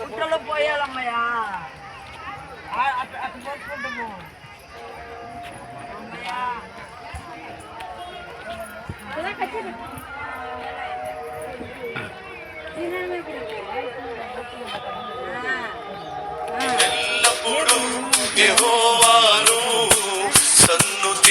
గుట్టలో పోయాలమ్మయ్యా ఆ, అటు అటు పోసుకుంటాము అమ్మయ్యా యెహోవాను సన్నుతి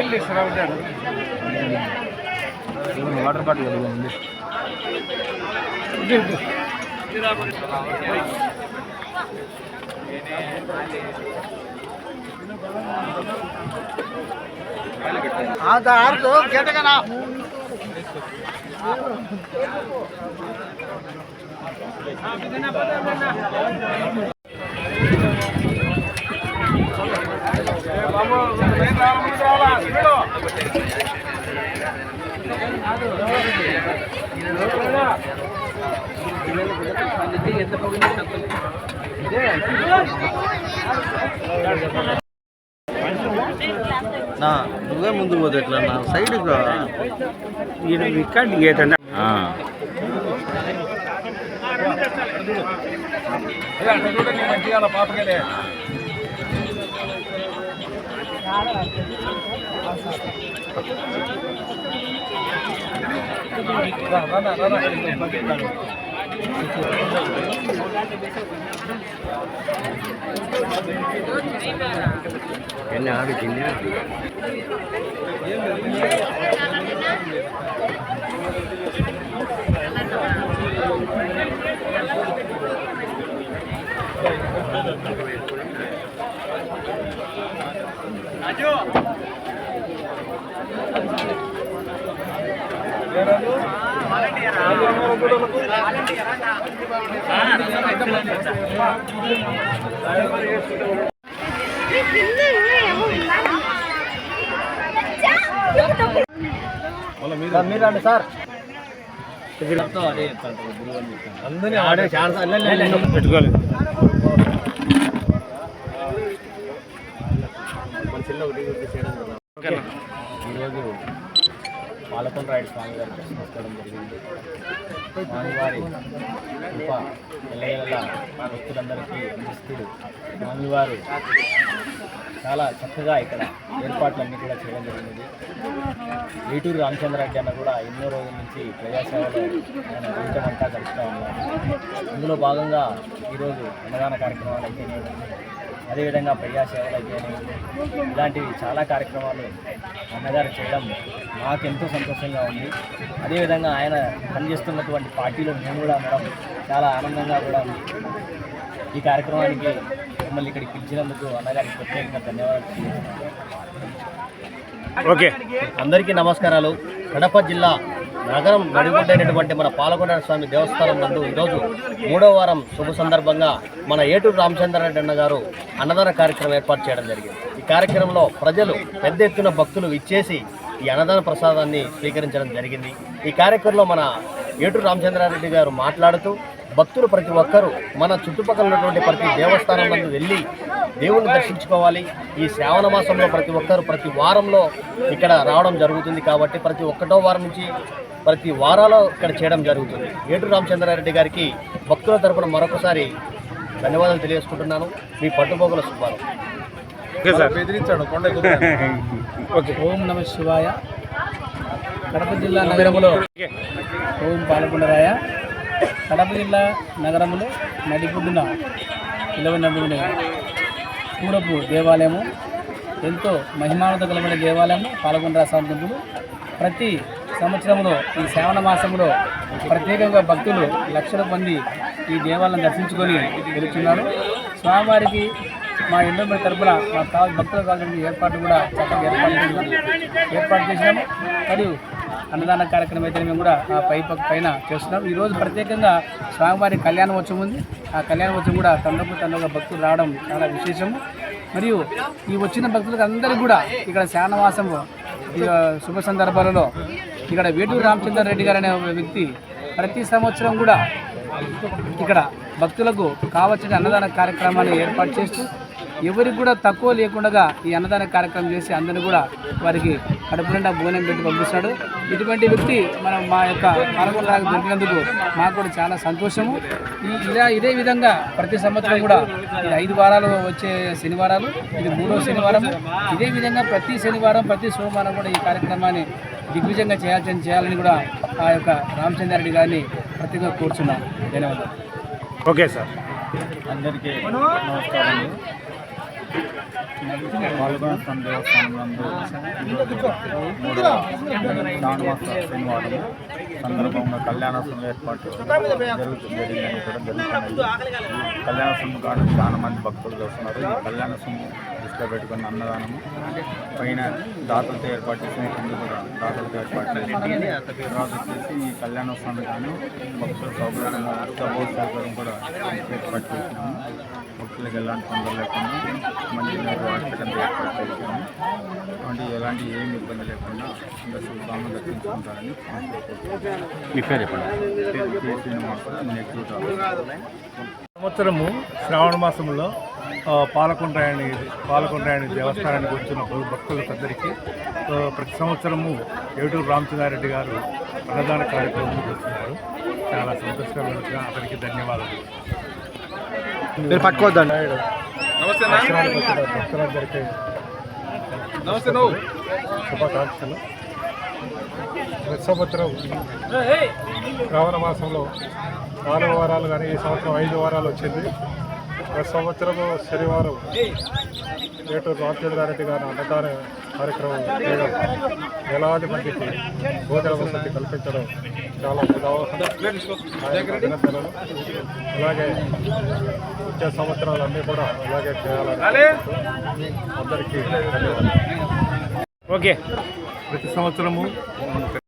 నీళ్ళు ఇస్తారా వాటర్ బాటిల్ ఉంది ఆరు గెటగనా నా నువ్వే ముందు పోతే ఎట్లా నా సైడ్ ఇది రికార్డ్ చేయటండి ఎన్ని ఆడు కింద మీరండి సార్ అందరినీ ఆడే ఛాన్స్ పెట్టుకోవాలి ఈరోజు పాలకొండ రాయుడు స్వామి గారు దర్శనం దర్శనోత్సవం జరిగింది. స్వామివారి కృప ఎల్లవేళలా భక్తులందరికీ అందిస్తూ స్వామివారు చాలా చక్కగా ఇక్కడ ఏర్పాట్లన్నీ కూడా చేయడం జరిగింది. ఏటూరు రామచంద్రరెడ్డి అన్న కూడా ఎన్నో రోజుల నుంచి ప్రజాసేవలో ఆయన జీవితం అంతా గడుపుతూ ఉన్నారు అందులో భాగంగా ఈరోజు అన్నదాన కార్యక్రమాలు అయితేనేమి అదేవిధంగా ప్రజాసేవలు అయితేనేమి ఇలాంటివి చాలా కార్యక్రమాలు అన్నగారు చేయడం మాకెంతో సంతోషంగా ఉంది. అదేవిధంగా ఆయన పనిచేస్తున్నటువంటి పార్టీలో మేము కూడా ఉండడం చాలా ఆనందంగా కూడా ఉంది ఈ కార్యక్రమానికి మిమ్మల్ని ఇక్కడికి పిలిచినందుకు అన్నగారికి ప్రత్యేకంగా ధన్యవాదాలు. ఓకే. అందరికీ నమస్కారాలు. కడప జిల్లా నగరం నడిబొడ్డైనటువంటి మన పాలకొండ స్వామి దేవస్థానం నందు ఈరోజు మూడో వారం శుభ సందర్భంగా మన ఏటూరు రామచంద్రారెడ్డి అన్న గారు అన్నదాన కార్యక్రమం ఏర్పాటు చేయడం జరిగింది. ఈ కార్యక్రమంలో ప్రజలు పెద్ద ఎత్తున భక్తులు ఇచ్చేసి ఈ అన్నదాన ప్రసాదాన్ని స్వీకరించడం జరిగింది. ఈ కార్యక్రమంలో మన ఏటూరు రామచంద్రారెడ్డి గారు మాట్లాడుతూ భక్తులు ప్రతి ఒక్కరూ మన చుట్టుపక్కల ఉన్నటువంటి ప్రతి దేవస్థానం నందు వెళ్ళి దేవుణ్ణి దర్శించుకోవాలి. ఈ శ్రావణ మాసంలో ప్రతి ఒక్కరు ప్రతి వారంలో ఇక్కడ రావడం జరుగుతుంది కాబట్టి ప్రతి ఒక్కటో వారం నుంచి ప్రతి వారాలో ఇక్కడ చేయడం జరుగుతుంది. ఏటూరు రామచంద్రారెడ్డి గారికి భక్తుల తరపున మరొకసారి ధన్యవాదాలు తెలియజేసుకుంటున్నాను. మీ పట్టుపోగల సుబ్బారావు. Okay sir. ఓకే. ఓం నమ శివాయ. కడప జిల్లా నగరములో ఓం పాలకొండరాయ కడప జిల్లా నగరములో నడిపుడ్డున నిలవనబడిన పూరపు దేవాలయము ఎంతో మహిమానత కలబడే దేవాలయము పాలకొండరా స్వామి ప్రతి సంవత్సరంలో ఈ శ్రావణ మాసంలో ప్రత్యేకంగా భక్తులు లక్షల మంది ఈ దేవాలయం దర్శించుకొని వెళుతున్నారు. స్వామివారికి మా ఎండోమెంట్ తరపున మా భక్తుల భక్తులకు కావాల్సిన ఏర్పాటు కూడా చక్కగా ఏర్పాటు చేసినాం ఏర్పాటు చేసినాము. మరియు అన్నదాన కార్యక్రమం అయితే మేము కూడా ఆ పై పక్క పైన చేస్తున్నాం. ఈరోజు ప్రత్యేకంగా స్వామివారి కళ్యాణోత్సవం ఉంది. ఆ కళ్యాణోత్సవం కూడా తండ్రుకు తండ్రుగా భక్తులు రావడం చాలా విశేషము. మరియు ఈ వచ్చిన భక్తులకు అందరికీ కూడా ఇక్కడ శానవాసం శుభ సందర్భాలలో ఇక్కడ వేటూరు రామచంద్ర రెడ్డి గారు అనే వ్యక్తి ప్రతి సంవత్సరం కూడా ఇక్కడ భక్తులకు కావలసిన అన్నదాన కార్యక్రమాన్ని ఏర్పాటు చేస్తూ ఎవరికి కూడా తక్కువ లేకుండా ఈ అన్నదాన కార్యక్రమం చేసి అందరిని కూడా వారికి కడుపు నిండా భోజనం పెట్టి పంపిస్తాడు. ఇటువంటి వ్యక్తి మనం మా యొక్క పాల్గొనడానికి దొరికినందుకు మాకు కూడా చాలా సంతోషము. ఈ ఇలా ఇదే విధంగా ప్రతి సంవత్సరం కూడా ఇది ఐదు వారాలు వచ్చే శనివారాలు ఇది మూడో శనివారం ఇదే విధంగా ప్రతి శనివారం ప్రతి సోమవారం కూడా ఈ కార్యక్రమాన్ని దిగ్విజయంగా చేయాల్సి చేయాలని కూడా ఆ యొక్క రామచంద్రారెడ్డి గారిని ప్రతిగా కూర్చున్నాం. ధన్యవాదాలు. Okay sir. అందరికీ నమస్కారాలు పాల్గొన దేవస్థానం మూడవ శ్రావణమాస శనివారం సందర్భంగా కళ్యాణోత్సవం ఏర్పాటు జరుగుతుంది జరిగిందని కూడా జరుగుతున్నది కళ్యాణోత్సవం కావడం చాలా మంది భక్తులు వస్తున్నారు. ఈ కళ్యాణోత్సవం దృష్టిలో పెట్టుకున్న అన్నదానము. పైన దాతలతో ఏర్పాటు చేసిన కింద కూడా దాతలతో ఏర్పాటు చేసింది తర్వాత వచ్చేసి ఈ కళ్యాణోత్సవం కానీ భక్తుల సౌకర్యంగా సభో సౌకర్యం కూడా ఏర్పాటు చేసినాము. భక్తులకు ఎలాంటి తొందర లేకుండా మంచి హాస్పిటల్ ఏర్పాటు చేసినాము. అంటే ఎలాంటి ఏమి ఇబ్బంది లేకుండా అందరూ స్వామి దర్శించుకుంటారని మీ పేరు చెప్పండి. సంవత్సరము శ్రావణ మాసంలో ఆ, పాలకొండ్రాయని పాలకొండ్రాయని దేవస్థానానికి వచ్చిన భక్తు- భక్తులకందరికీ ఆ, ప్రతి సంవత్సరము ఏటూరు రామచంద్రారెడ్డి గారు అన్నదాన కార్యక్రమం చేస్తున్నారు. చాలా సంతోషకరంగా అతనికి ధన్యవాదాలు. మీరు భక్తులందరికీ శుభాకాంక్షలు. ప్రతి సంవత్సరం శ్రావణ మాసంలో నాలుగు వారాలు కానీ ఈ సంవత్సరం ఐదు వారాలు వచ్చింది. ప్రతి సంవత్సరం శనివారం ఏటూరు రామచంద్రారెడ్డి గారి అన్నదాన కార్యక్రమం చేయడం ఎలాంటి మందికి భోజన వసతి కల్పించడం చాలా పెద్ద అభినందనలు అలాగే వచ్చే సంవత్సరాలన్నీ కూడా అలాగే చేయాలని అందరికీ ఓకే. ప్రతి సంవత్సరము